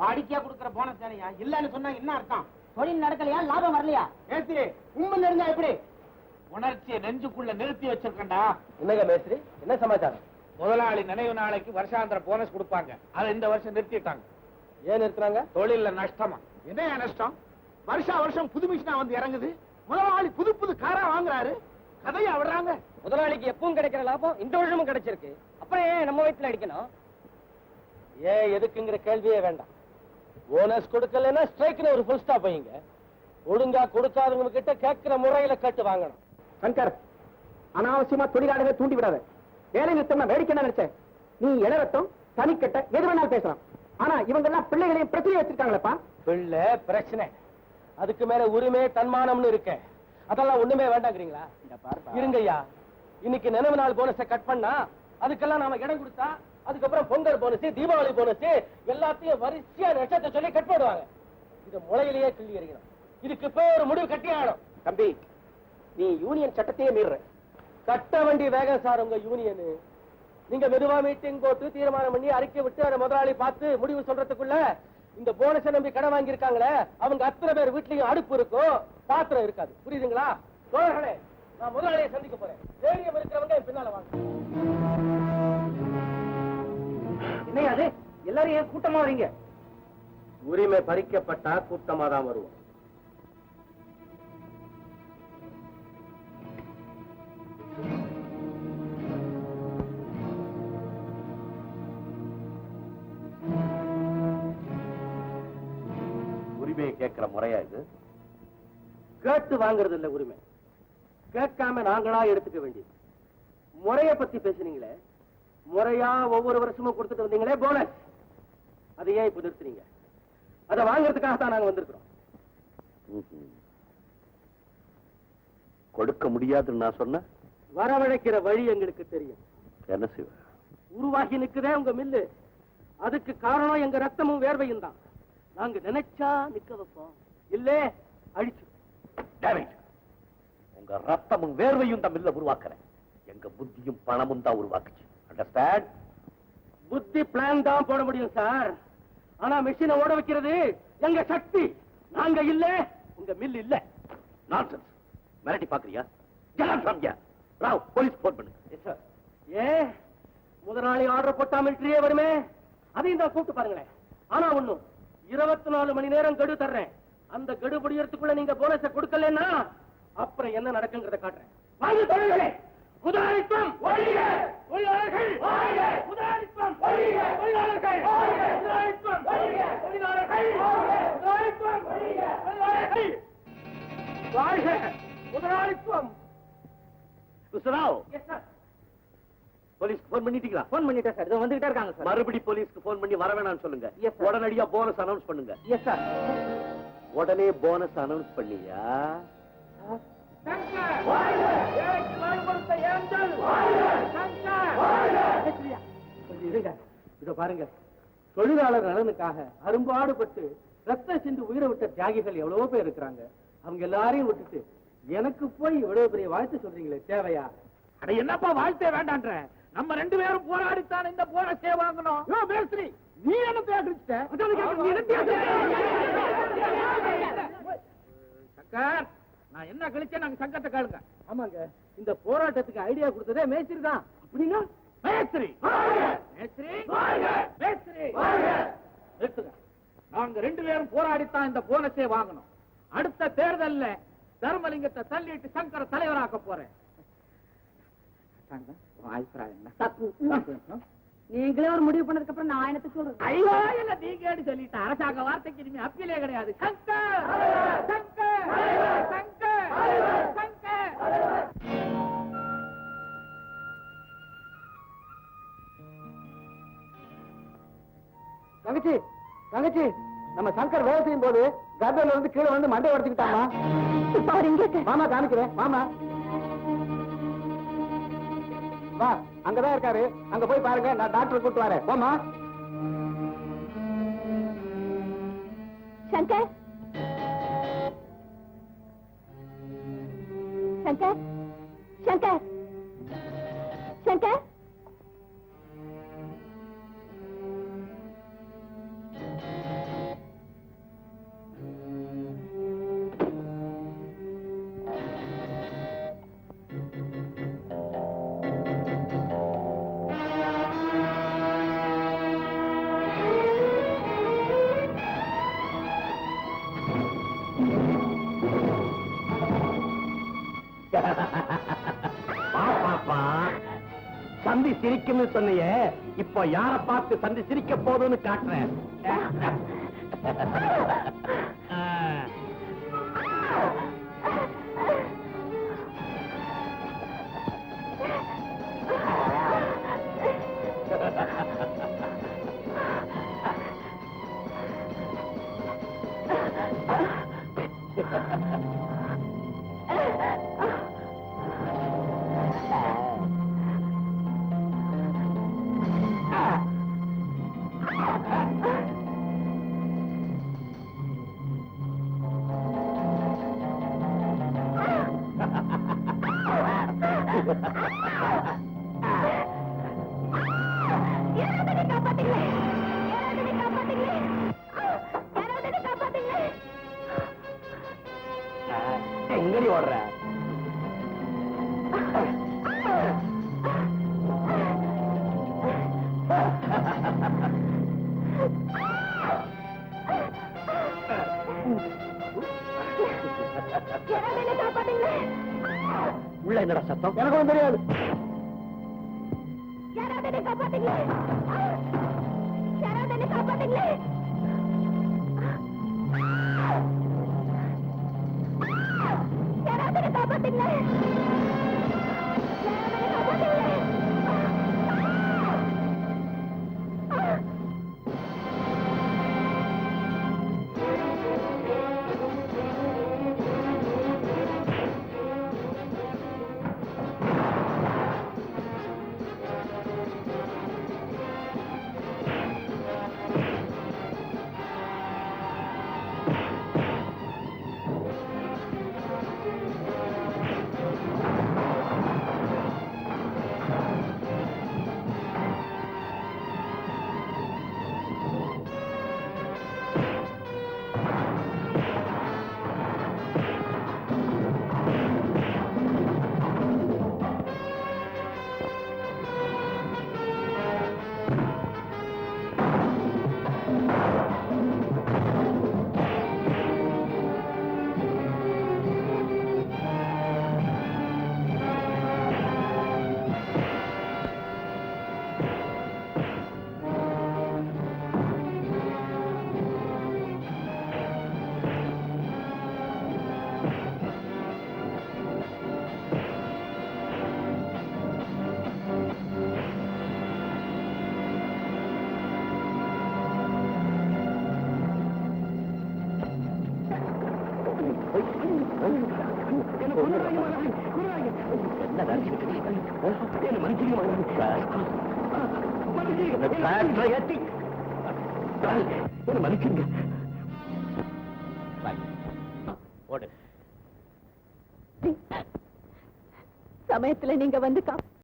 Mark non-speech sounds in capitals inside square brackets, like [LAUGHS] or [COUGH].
வாடிக்கையா கொடுக்கற போனஸ் தானையா இல்லன்னு சொன்னா என்ன அர்த்தம்? தொழில் நடக்கலையா? லாபம் வரலையா? மேஸ்திரி உண்மை இருந்தா எப்படி? உணர்ச்சியை நெஞ்சுக்குள்ள நிறுத்தி வச்சிருக்கண்டா என்னங்க மேஸ்திரி? என்ன சமாச்சாரம்? முதலாளி நினைவு நாளைக்கு வருஷாந்திர போனஸ் கொடுப்பாங்க. அதை இந்த வருஷம் நிறுத்திட்டாங்க. ஏன் இருக்கிறாங்க தொழில்ல நஷ்டமா? என்ன நஷ்டம்? வருஷா வருஷம் புது மிஷினா வந்து இறங்குது. முதலாளி புது புது காரா வாங்குறாரு. கதையா விடுறாங்க. முதலாளிக்கு எப்பவும் கிடைக்கிற லாபம் இந்த வருஷமும் கிடைச்சிருக்கு. அப்புறம் ஏன் நம்ம வயிற்றுல அடிக்கணும்? ஏன் எதுக்குங்கிற கேள்வியே வேண்டாம். போனஸ் கொடுக்கலன்னா ஸ்ட்ரைக்னு ஒரு ஃபுல் ஸ்டாப் வைங்க ஒழுங்கா கொடுக்காதவங்க கிட்ட கேட்கிற முறையில கட்டு வாங்கணும். சங்கர் அனாவசியமா தொழிலாளர்களை தூண்டி விடாத. வேலை நிறுத்தம் வேடிக்கை நினைச்சேன் நீ இளரத்தம் தனிக்கட்ட எது வேணாலும் பேசலாம். ஆனா இவங்க எல்லாம் பிள்ளைகளையும் பிரச்சனை வச்சிருக்காங்களப்பா. பிள்ளை பிரச்சனை. அதுக்கு மேல உரிமை தன்மானம்னு இருக்க. அதெல்லாம் ஒண்ணுமே வேண்டாங்கிறீங்களா? இருங்கய்யா. இன்னைக்கு நினைவு நாள் போனஸை கட் பண்ணா அதுக்கெல்லாம் நாம இடம் கொடுத்தா அதுக்கப்புறம் பொங்கல் போனஸ் தீபாவளி போனஸ் எல்லாத்தையும் வரிசையா நட்சத்தை சொல்லி கட் போடுவாங்க. இது முளையிலேயே கிள்ளி எறியணும். இதுக்கு இப்போ ஒரு முடிவு கட்டி ஆகணும். தம்பி நீ யூனியன் சட்டத்தையே மீற கட்ட வண்டி வேகம் சார் உங்க யூனியனு நீங்க மெதுவா மீட்டிங் போட்டு தீர்மானம் பண்ணி அறிக்கை விட்டு அந்த முதலாளி பார்த்து முடிவு சொல்றதுக்குள்ள இந்த போனஸை நம்பி கடன் வாங்கியிருக்காங்களே அவங்க அத்தனை பேர் வீட்லயும் அடுப்பு இருக்கும் பாத்திரம் இருக்காது. புரியுதுங்களா? தோழர்களே நான் முதலாளியை சந்திக்க போறேன். தைரியம் இருக்கிறவங்க பின்னால வாங்க. என்னையா அது எல்லாரும் ஏன் கூட்டமா வரீங்க? உரிமை பறிக்கப்பட்டா கூட்டமா தான் வருவோம். உரிமையை கேட்கிற முறையா இது? கேட்டு வாங்குறது இல்ல உரிமை. கேட்காம நாங்களா எடுத்துக்க வேண்டியது. முறைய பத்தி பேசுனீங்களே. முறையா ஒவ்வொரு வருஷமும் கொடுத்துட்டு வந்தீங்களே போனஸ் அதை ஏன் இப்ப நிறுத்துறீங்க அதை வாங்குறதுக்காக தான் நாங்க வந்திருக்கிறோம். கொடுக்க முடியாதுன்னு நான் சொன்ன வரவழைக்கிற வழி எங்களுக்கு தெரியும். என்ன செய்வ உருவாகி நிக்குதே உங்க மில்லு. அதுக்கு காரணம் எங்க ரத்தமும் வேர்வையும் தான். நாங்க நினைச்சா நிக்க வைப்போம். இல்லே அழிச்சு. உங்க ரத்தமும் வேர்வையும் தான் மில்ல உருவாக்குறேன். எங்க புத்தியும் பணமும் தான் உருவாக்குச்சு. அண்டர்ஸ்டாண்ட் புத்தி பிளான் தான் போட முடியும் சார் ஆனா மெஷினை ஓட வைக்கிறது எங்க சக்தி. நாங்க இல்ல உங்க மில் இல்ல. நான்சென்ஸ் மிரட்டி பாக்குறியா ஜெகன் சம்யா ராவ் போலீஸ் போன் பண்ணு. ஏ முதலாளி ஆர்டர் போட்டா மிலிட்டரியே வருமே? அதையும் தான் கூப்பிட்டு பாருங்களேன். ஆனா ஒண்ணும் இருபத்தி நாலு மணி நேரம் கெடு தர்றேன். அந்த கெடு முடியறதுக்குள்ள நீங்க போனஸ கொடுக்கலன்னா அப்புறம் என்ன நடக்குங்கிறத காட்டுறேன். வாங்க தொழில்களே! முதலாளித்துவம் ஒழிக தொழிலாளர்கள் வாழ்க முதலாளித்துவம் ஒழிக தொழிலாளர்கள் வாழ்க முதலாளித்துவம் ஒழிக தொழிலாளர்கள் வாழ்க முதலாளித்துவம் ஒழிக தொழிலாளர்கள் வாழ்க முதலாளித்துவம் மிஸ்டர் ராவ்! போலீஸ்க்கு போன் பண்ணிட்டீங்களா? போன் பண்ணிட்டேன் சார் இதோ வந்துகிட்டே இருக்காங்க சார் மறுபடி போலீஸ்க்கு போன் பண்ணி வர வேணாம்னு சொல்லுங்க. உடனடியா போனஸ் அனௌன்ஸ் பண்ணுங்க. எஸ் சார் உடனே போனஸ் அனௌன்ஸ் பண்ணியா? இதோ பாருங்க. தொழிலாளர் நலனுக்காக அரும்பாடுபட்டு ரத்த சிந்து உயிரை விட்ட தியாகிகள் எவ்வளவோ பேர் இருக்கிறாங்க. அவங்க எல்லாரையும் விட்டுட்டு எனக்கு போய் இவ்வளவு பெரிய வாழ்த்து சொல்றீங்களே தேவையா? அட என்னப்பா வாழ்த்தே வேண்டான்ற? நம்ம ரெண்டு பேரும் போராடித்தான் இந்த போனஸே வாங்கணும். மேஸ்திரி நீ என்ன தேடிச்சிட்ட சங்கர்! நான் என்ன கழிச்சேன் நாங்க சங்கத்தை கேளுங்க. ஆமாங்க இந்த போராட்டத்துக்கு ஐடியா கொடுத்ததே மேய்ச்சிரு தான். அப்படின்னா? மேஸ்திரி! மேஸ்திரி! மேஸ்திரி! நிறுத்துங்க. நாங்க ரெண்டு பேரும் போராடித்தான் இந்த போனஸே வாங்கணும். அடுத்த தேர்தல்ல தர்மலிங்கத்தை தள்ளிட்டு சங்கர தலைவராக்க போறேன். நீங்களே ஒரு முடிவு பண்ணதுக்கு அப்புறம் நான் என்னத்த சொல்றது? ஐயோ இல்ல நீங்க சொல்லிட்ட அரசாங்க வார்த்தைக்கு இனிமே அப்பீலே கிடையாது. சங்கர்! சங்கர்! சங்கர்! தங்கச்சி தங்கச்சி நம்ம சங்கர் வேலை செய்யும் போது கர்ப்பையில இருந்து கீழே வந்து மண்டை உடச்சுக்கிட்டாமா மாமா காமிக்கிறேன் மாமா. வா அங்கதான் இருக்காரு. அங்க போய் பாருங்க நான் டாக்டர் கூட்டு வரேன். போமா சங்கர். சங்கர். சங்கர். சங்கர். சிரிக்கும்னு சொன்னியே இப்போ யார பார்த்து சந்தி சிரிக்க போதும்னு காட்டுறேன்? [LAUGHS] உள்ள என்னடா சத்தம் எனக்கும் தெரியாது. யாராவது காப்பாத்தீங்களே? யாராவது என்னை மன்னிச்சிடுங்க ஓடு சமயத்துல நீங்க வந்து